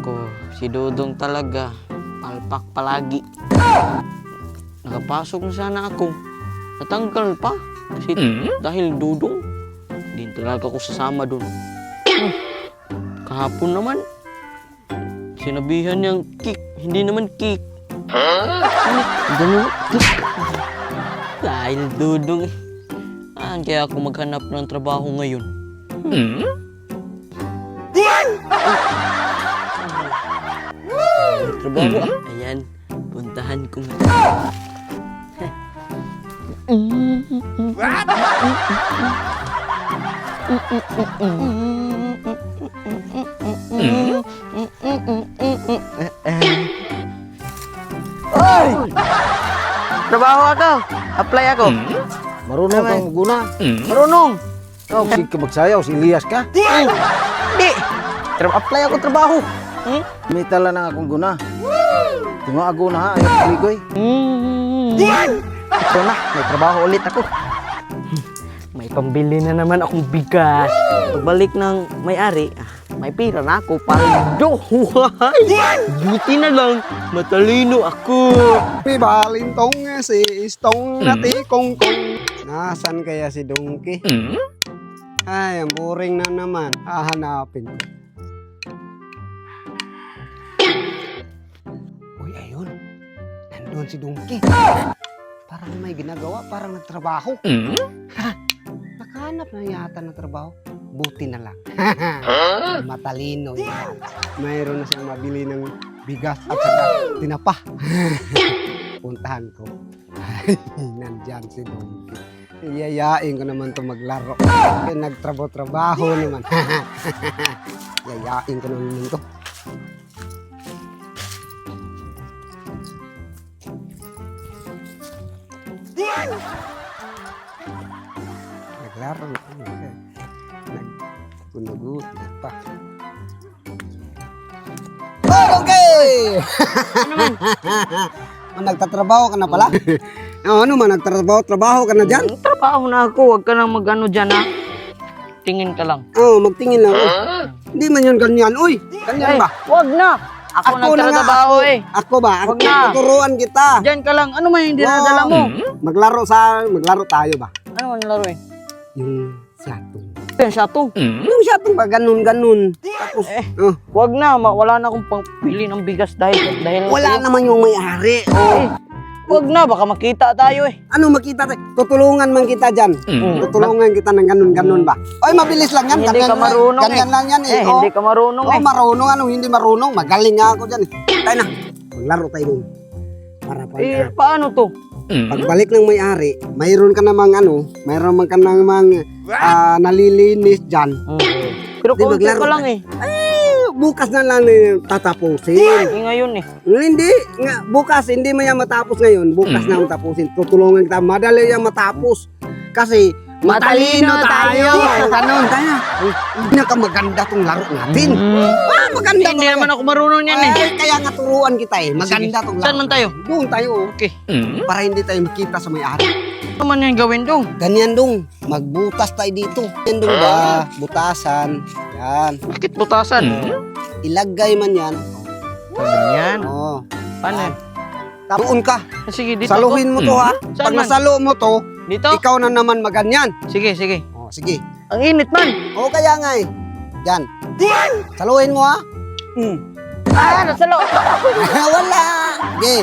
Nako, si Dudong talaga. Palpak palagi. Nakapasok na sana ako. Natanggal pa. Kasi dahil Dudong, hindi talaga ako sasama doon. Hmm. Kahapon naman, sinabihan niyang kick, hindi naman kick. Ganun? Dahil Dudong eh. Saan kaya ako maghanap ng trabaho ngayon? Trabaho ah. Ayan, puntahan ko nga. Oy! Trabaho ako. Apply ako. Marunong kang guna. Marunong. Ikaw, si ka magsayaw, si Elias ka. Di. Tra- apply ako trabaho. Hmm? May tala na akong guna. Tingo ako na ha, ayaw paligoy. Mm. Ito na, may trabaho ulit ako. May pambili na naman akong bigas. Pagbalik ng may-ari, ah, may pira na ako. Paldo! Huway! Buti na lang, matalino ako. Pibalintong si Istong nati kong kong. Nasaan kaya si Donkey? Ay, ang boring na naman. Hahanapin ko. Uy, ayun. Nandun si Donkey. Parang may ginagawa, parang nagtrabaho. Ha? Nakahanap na yata ng trabaho. Buti na lang. Matalino yan. Mayroon na siyang mabili ng bigas at saka tinapa. Puntahan ko. Nandyan si Donkey. Iyayain ko naman to maglaro. Kaya nagtrabaho-trabaho naman. Iyayain ko naman to. Naglaro na ako. Nagkunugot na pa. Oh, okay! Ah, Nagtatrabaho ka na pala? Oh, ano man, nagtrabaho, trabaho ka na dyan? Trabaho na ako, huwag ka nang mag-ano dyan ha. Tingin ka lang. Oo, oh, magtingin lang. Uy, Hindi man yun ganyan. Uy, ganyan ba? Huwag na! Ako, na nga, nagtatrabaho ako. eh. Ako ba? Ako, Wag na. tuturuan kita. Diyan ka lang. Ano man yung dinadala mo? Maglaro sa, maglaro tayo ba? Ano man laro eh? Yung siyatong. Yan, siyatong. Yung siyatong ba? Ganun, ganun. Tapos, Eh. oh, Huwag na, ma- wala na akong pangpili ng bigas dahil dahil wala naman yung may-ari. Eh, huwag na, baka makita tayo eh. Ano makita tayo? Tutulungan man kita dyan. Mm. Tutulungan kita ng ganun, ganun ba? Oy, mabilis lang yan. Hindi ganyan, ka marunong Ganyan eh. lang yan eh. Eh, Oh. hindi ka marunong Oh, eh. marunong ano, hindi marunong. Magaling nga ako dyan eh. Tayo na. Maglaro tayo dun. Para pa. Eh, paano to? Pagbalik ng may-ari, mayroon ka namang ano, mayroon man ka namang ah, nalilinis dyan. Pero Di, konti pa lang eh. Bukas na lang eh, tatapusin. Eh, ngayon eh. Hindi, nga, bukas, hindi mo yan matapos ngayon. Bukas na matapusin. Tutulungan kita. Madali yan matapos. Kasi, matalino Matalino tayo. tayo. Ganon tayo. Uy, Pinakamaganda tong laro natin. Ah, maganda Hindi naman ako marunong yan eh. Ay, kaya nga turuan kita eh. Maganda tong laro. Saan man tayo? Doon tayo. oh. Okay. Para hindi tayo makita sa may-ari. Ano man yung gawin dong? Ganyan dong. Magbutas tayo dito. Yan dong ba? Butasan. Yan. Bakit butasan? Ilagay man yan. Ganyan. Oh. Paano yun? Doon ka. Sige, dito Saluhin mo to ha. Saan Pag man? nasalo mo to, Dito? ikaw na naman maganyan. Sige, sige. Oh, sige. Ang init man. O kaya nga eh. Diyan. Saluhin mo ha. Hmm. Ah, nasa loob. Wala. Okay.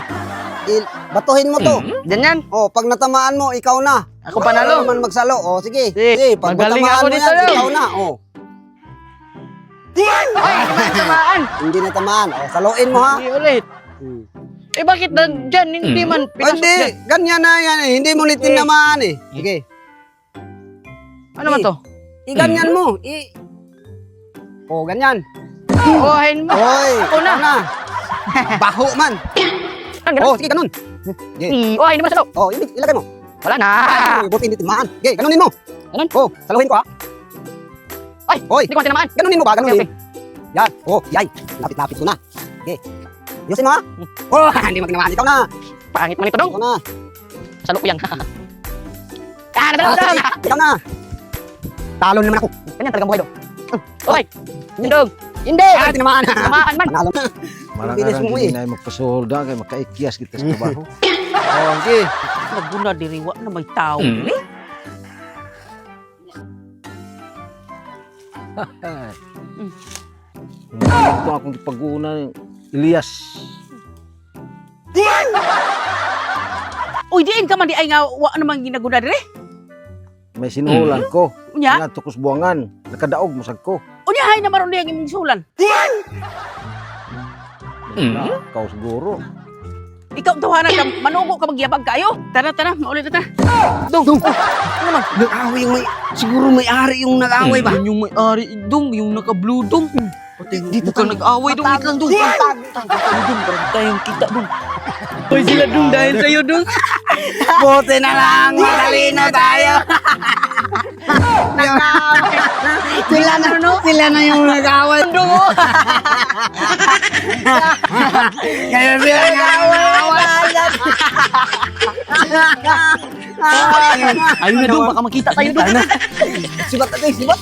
Il- batuhin mo to. Ganyan. Oh, pag natamaan mo, ikaw na. Ako panalo. Ikaw naman magsalo. Oh, sige. Sige, pag magaling natamaan ako mo dito, yan, ikaw na. Oh. Ay, hindi man tamaan. Hindi na tamaan. Oh, saluin mo ha. Sige ulit. Hmm. Eh, bakit na, dyan? Hindi man Oh, pinasok hindi, dyan. ganyan na yan eh. Hindi mo ni tinamaan eh. Sige. Ano ba to? I-ganyan mo. I... Oh, ganyan. Kuhain mo. Oy, Ako na. ikaw Baho man. Ang ganun. Oh, sige, ganun. Okay. I- Kuhain mo sa loob. Oh, yun, ilagay mo. Wala na. Ay, buti hindi timaan. Okay, ganunin mo. Ganun? Oh, saluhin ko ha. Ay, Hoy, hindi ko tinamaan. ganunin mo ba? Ganunin. okay. Yan. Oh, yay. Lapit-lapit ko na. Okay. Yusin mo ha. Oh, hindi mo tinamaan. Ikaw na. Pangit man ito dong. Ikaw na. Sa loob ko yan. ah, nadala Ah, sige, Ikaw na. Talo na naman ako. Ganyan talaga buhay dong. Okay. Yun dong. Hindi! Ah, tinamaan na. Tamaan man! Nalo. Marang Bilis arang mo, eh. na magpasulda kay makaikyas kita sa trabaho. Oh, okay. Naguna diriwa na may tao. Hmm. eh. Ito akong ipag-una ni Elias. Uy, diin ka man di ay nga wa naman ginaguna dire. May sinulan ko. Unya, Nga tukos buwangan. Nakadaog masag ko. unya hay na maron diyang imong sulan. Na, Kau siguro. Ikaw tawanan ka, manugo ka magyabag kayo. Tara, tara, maulit na ta. Dong, dong. Ano naman? Nag-away yung may... Siguro may-ari yung nag-away ba? Yun yung may-ari, dong, yung naka-blue dong. Dito Mukhang nag-away dong, wait lang dong. Dong, parang tayong kita dong. Uy, sila dong dahil sa'yo dong. Buti na lang, matalino tayo. sila na yung nag-away. Kaya sila nag-away. Ayun na dong, baka makita tayo dong. Sibat natin, sibat.